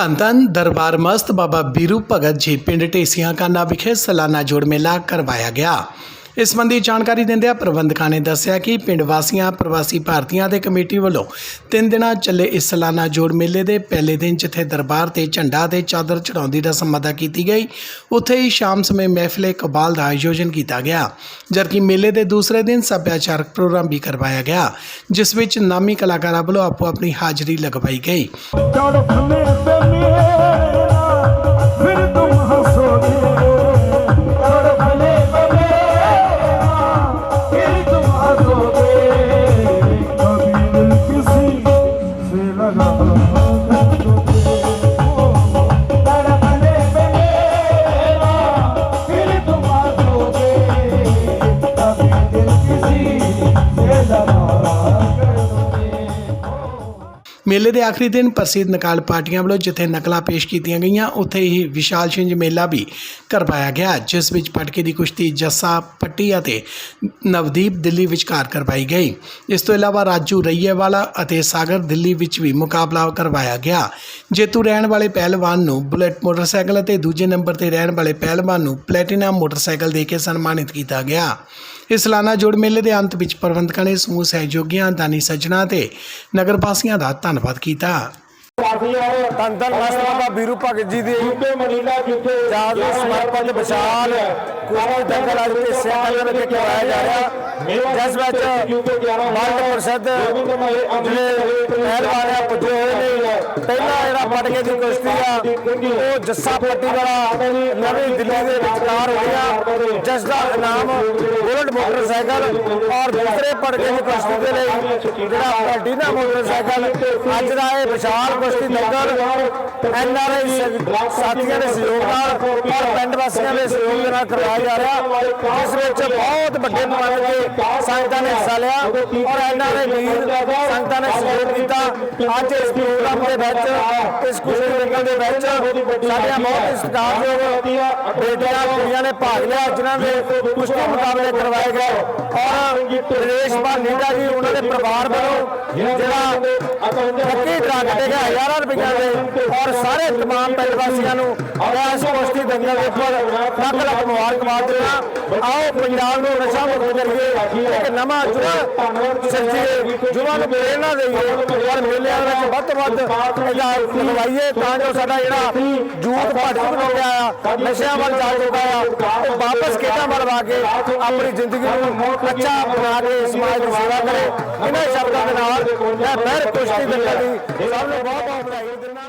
ਧੰਨ ਧੰਨ ਦਰਬਾਰ ਮਸਤ ਬਾਬਾ ਬੀਰੂ ਭਗਤ ਜੀ, ਪਿੰਡ ਢੇਸੀਆਂ ਕਾਨਾ ਵਿਖੇ ਸਾਲਾਨਾ ਜੋੜ ਮੇਲਾ ਕਰਵਾਇਆ ਗਿਆ। ਇਸ ਸੰਬੰਧੀ ਜਾਣਕਾਰੀ ਦਿੰਦਿਆਂ ਪ੍ਰਬੰਧਕਾਂ ਨੇ ਦੱਸਿਆ ਕਿ ਪਿੰਡ ਵਾਸੀਆਂ, ਪ੍ਰਵਾਸੀ ਭਾਰਤੀਆਂ ਦੇ ਕਮੇਟੀ ਵੱਲੋਂ ਤਿੰਨ ਦਿਨਾਂ ਚੱਲੇ ਇਸ ਸਾਲਾਨਾ ਜੋੜ ਮੇਲੇ ਦੇ ਪਹਿਲੇ ਦਿਨ ਜਿੱਥੇ ਦਰਬਾਰ ਤੇ ਝੰਡਾ ਤੇ ਚਾਦਰ ਚੜਾਉਣ ਦੀ ਰਸਮ ਅਦਾ ਕੀਤੀ ਗਈ, ਉੱਥੇ ਹੀ ਸ਼ਾਮ ਸਮੇਂ ਮਹਿਫਲੇ ਕਬਾਲ ਦਾ ਆਯੋਜਨ ਕੀਤਾ ਗਿਆ, ਜਦਕਿ ਮੇਲੇ ਦੇ ਦੂਸਰੇ ਦਿਨ ਸੱਭਿਆਚਾਰਕ ਪ੍ਰੋਗਰਾਮ ਵੀ ਕਰਵਾਇਆ ਗਿਆ, ਜਿਸ ਵਿੱਚ ਨਾਮੀ ਕਲਾਕਾਰਾਂ ਵੱਲੋਂ ਆਪੋ ਆਪਣੀ ਹਾਜ਼ਰੀ ਲਗਵਾਈ ਗਈ। ਮੇਲੇ ਦੇ ਆਖਰੀ ਦਿਨ ਪ੍ਰਸਿੱਧ ਨਕਾਲ ਪਾਰਟੀਆਂ ਵੱਲੋਂ ਜਿੱਥੇ ਨਕਲਾਂ ਪੇਸ਼ ਕੀਤੀਆਂ ਗਈਆਂ, ਉੱਥੇ ਹੀ ਵਿਸ਼ਾਲ ਛਿੰਝ ਮੇਲਾ ਵੀ ਕਰਵਾਇਆ ਗਿਆ, ਜਿਸ ਵਿੱਚ ਪਟਕੇ ਦੀ ਕੁਸ਼ਤੀ ਜੱਸਾ ਪੱਟੀ ਅਤੇ ਨਵਦੀਪ ਦਿੱਲੀ ਵਿਚਕਾਰ ਕਰਵਾਈ ਗਈ। ਇਸ ਤੋਂ ਇਲਾਵਾ ਰਾਜੂ ਰਈਏਵਾਲਾ ਅਤੇ ਸਾਗਰ ਦਿੱਲੀ ਵਿੱਚ ਵੀ ਮੁਕਾਬਲਾ ਕਰਵਾਇਆ ਗਿਆ। ਜੇਤੂ ਰਹਿਣ ਵਾਲੇ ਪਹਿਲਵਾਨ ਨੂੰ ਬੁਲੇਟ ਮੋਟਰਸਾਈਕਲ ਅਤੇ ਦੂਜੇ ਨੰਬਰ ਤੇ ਰਹਿਣ ਵਾਲੇ ਪਹਿਲਵਾਨ ਨੂੰ ਪਲੈਟੀਨਮ ਮੋਟਰਸਾਈਕਲ ਦੇ ਕੇ ਸਨਮਾਨਿਤ ਕੀਤਾ ਗਿਆ। ਇਸ ਸਾਲਾਨਾ ਜੋੜ ਮੇਲੇ ਦੇ ਅੰਤ ਵਿੱਚ ਪ੍ਰਬੰਧਕਾਂ ਨੇ ਸਮੂਹ ਸਹਿਯੋਗੀਆਂ ਦਾਨੀ ਸੱਜਣਾ ਤੇ ਨਗਰ ਵਾਸੀਆਂ ਦਾ ਧੰਨਵਾਦ ਕੀਤਾ। ਧੰਨ ਮਸਤ ਬਾਬਾ ਬੀਰੂ ਭਗਤ ਜੀ ਦੀ ਯਾਦ ਨੂੰ ਸਮਰਪਿਤ ਵਿਸ਼ਾਲ ਕੁਸ਼ਤੀ ਦੰਗਲ ਅੱਜ ਤੇ ਸਿਆਲ ਵਿੱਚ ਕਰਵਾਇਆ ਜਾ ਰਿਹਾ। ਜਿਸ ਵਿੱਚ ਵਰਲਡ ਪ੍ਰਸਿੱਧ ਜਿਹੜੇ ਪਹਿਲਵਾਨ ਆ ਪੁੱਜੇ ਹੋਏ ਨੇ। ਪਹਿਲਾ ਜਿਹੜਾ ਪਟਕੇ ਦੀ ਕੁਸ਼ਤੀ ਆ ਉਹ ਜੱਸਾ ਪੱਟੀ ਵਾਲਾ ਨਵੀਂ ਦਿੱਲੀ ਦੇ ਵਿਚਕਾਰ ਹੋਇਆ ਜਿਸ ਦਾ ਇਨਾਮ ਬੁਲਟ ਮੋਟਰਸਾਈਕਲ ਔਰ ਦੂਸਰੇ ਪਟਕੇ ਦੀ ਕੁਸ਼ਤੀ ਦੇ ਲਈ ਜਿਹੜਾ ਪਲਟੀਨਾ ਮੋਟਰਸਾਈਕਲ, ਅੱਜ ਦਾ ਇਹ ਵਿਸ਼ਾਲ ਕੁਸ਼ਤੀ ਦੰਗਲ ਐਨਆਰਆਈ ਸਾਥੀਆਂ ਦੇ ਸਹਿਯੋਗ ਨਾਲ ਔਰ ਪਿੰਡ ਵਾਸੀਆਂ ਦੇ ਸਹਿਯੋਗ ਦੇ ਨਾਲ ਕਰਵਾਇਆ ਜਾ ਰਿਹਾ, ਜਿਸ ਵਿੱਚ ਬਹੁਤ ਵੱਡੇ ਪੈਮਾਨੇ ਤੇ ਸੰਗਤਾਂ ਨੇ ਹਿੱਸਾ ਲਿਆ ਔਰ ਐਨਆਰਆਈ ਵੀਰ ਸੰਗਤਾਂ ਨੇ ਸਹਿਯੋਗ ਕੀਤਾ। ਅੱਜ ਇਸ ਪ੍ਰੋਗਰਾਮ ਦੇ ਵਿੱਚ ਇਸ ਕੁਸ਼ਤੀ ਦੰਗਲ ਦੇ ਵਿੱਚ ਸਾਡੀਆਂ ਬਹੁਤ ਸਤਿਕਾਰਯੋਗ ਬੇਟੀਆਂ ਕੁੜੀਆਂ ਨੇ ਭਾਗ ਲਿਆ ਜਿਨ੍ਹਾਂ ਦੇ ਕੁਸ਼ਤੀ ਮੁਕਾਬਲੇ ਕਰਵਾਏ ਗਏ ਔਰ ਵਿਦੇਸ਼ ਨੀਡਾ ਜੀ ਉਹਨਾਂ ਦੇ ਪਰਿਵਾਰ ਵੱਲੋਂ ਜਿਹੜਾ ਲੱਕੀ ਡਰਾ ਕੱਟੇ ਗਿਆ ਹਜ਼ਾਰਾਂ ਰੁਪਈਆ ਦੇ ਔਰ ਸਾਰੇ ਤਮਾਮ ਪਿੰਡ ਵਾਸੀਆਂ ਨੂੰ ਇਸ ਕੁਸ਼ਤੀ ਦੰਗਲ ਦੇ ਉੱਪਰ ਲੱਖ ਲੱਖ ਮੁਬਾਰਕਬਾਦ ਦਿੰਦਾ ਆਓ ਪੰਜਾਬ ਨੂੰ ਨਸ਼ਾ ਮੁਕਤ ਕਰੀਏ ਇੱਕ ਨਵਾਂ ਜੁਵਾ ਸਿਰਜੀਏ ਜੁਵਾ ਨੂੰ ਪ੍ਰੇਰਣਾ ਦੇਈਏ ਔਰ ਮੇਲਿਆਂ ਵਿੱਚ ਵੱਧ ਤੋਂ ਵੱਧ ਇਹਦਾ ਲਗਵਾਈਏ ਤਾਂ ਜੋ ਸਾਡਾ ਜਿਹੜਾ ਯੂਥ ਭੱਜ ਹੋ ਗਿਆ ਆ, ਨਸ਼ਿਆਂ ਵੱਲ ਜਾ ਚੁੱਕਾ ਆ, ਉਹ ਵਾਪਸ ਖੇਡਾਂ ਵੱਲ ਵਾ ਕੇ ਆਪਣੀ ਜ਼ਿੰਦਗੀ ਨੂੰ ਅੱਛਾ ਬਣਾ ਕੇ ਸਮਾਜ ਦੀ ਸੇਵਾ ਕਰੇ। ਇਹਨਾਂ ਸ਼ਬਦਾਂ ਦੇ ਨਾਲ ਮੈਂ ਫਿਰ ਕੁਸ਼ਤੀ ਦੰਗਲ ਦੀ ਸਭ ਨੂੰ ਬਹੁਤ ਬਹੁਤ ਵਧਾਈ ਦਿੰਦਾ